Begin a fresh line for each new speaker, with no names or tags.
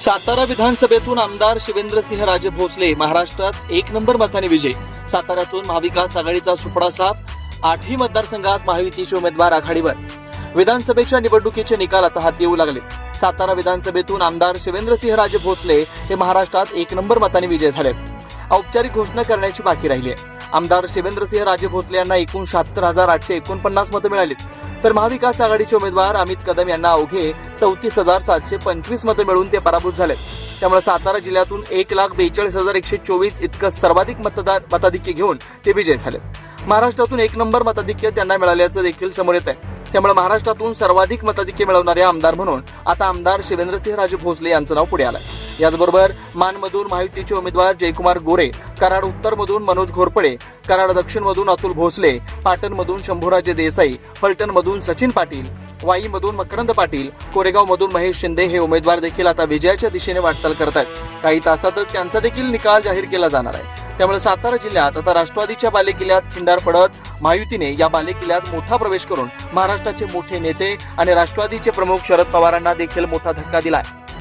सातारा विधानसभेतून आमदार शिवेंद्रसिंह राजे भोसले महाराष्ट्रात एक नंबर मताने विजय. साताऱ्यातून महाविकास आघाडीचा सुपडा साफ आठही मतदारसंघात महायुतीचे उमेदवार आघाडीवर. विधानसभेच्या निवडणुकीचे निकाल आता हात येऊ लागले. सातारा विधानसभेतून आमदार शिवेंद्रसिंह राजे भोसले हे महाराष्ट्रात एक नंबर मताने विजय झाले औपचारिक घोषणा करण्याची बाकी राहिली आहे. आमदार शिवेंद्रसिंह राजे भोसले यांना एकूण शहात्तर हजार आठशे एकोणपन्नास मतं मिळालीत. तर महाविकास आघाडीचे उमेदवार अमित कदम यांना अवघे चौतीस हजार सातशे पंचवीस मतं मिळून ते पराभूत झाले त्यामुळे सातारा जिल्ह्यातून एक लाख बेचाळीस हजार एकशे चोवीस इतकं सर्वाधिक मतदार मताधिक्य घेऊन ते विजय झाले महाराष्ट्रातून एक नंबर मताधिक्य त्यांना मिळाल्याचं देखील समोर येत आहे त्यामुळे महाराष्ट्रातून सर्वाधिक मताधिक्य मिळवणारे आमदार म्हणून आता आमदार शिवेंद्रसिंह राजे भोसले यांचं नाव पुढे आलं याचबरोबर मानमधून महायुतीचे उमेदवार जयकुमार गोरे कराड उत्तरमधून मनोज घोरपडे कराड दक्षिणमधून अतुल भोसले पाटणमधून शंभूराजे देसाई फलटणमधून सचिन पाटील वाईमधून मकरंद पाटील कोरेगावमधून महेश शिंदे हे उमेदवार देखील आता विजयाच्या दिशेने वाटचाल करत आहेत काही तासातच त्यांचा देखील निकाल जाहीर केला जाणार आहे. त्यामुळे सातारा जिल्ह्यात आता राष्ट्रवादीच्या बालेकिल्ल्यात खिंडार पडत महायुतीने या बालेकिल्ल्यात मोठा प्रवेश करून महाराष्ट्राचे मोठे नेते आणि राष्ट्रवादीचे प्रमुख शरद पवारांना देखील मोठा धक्का दिलाय.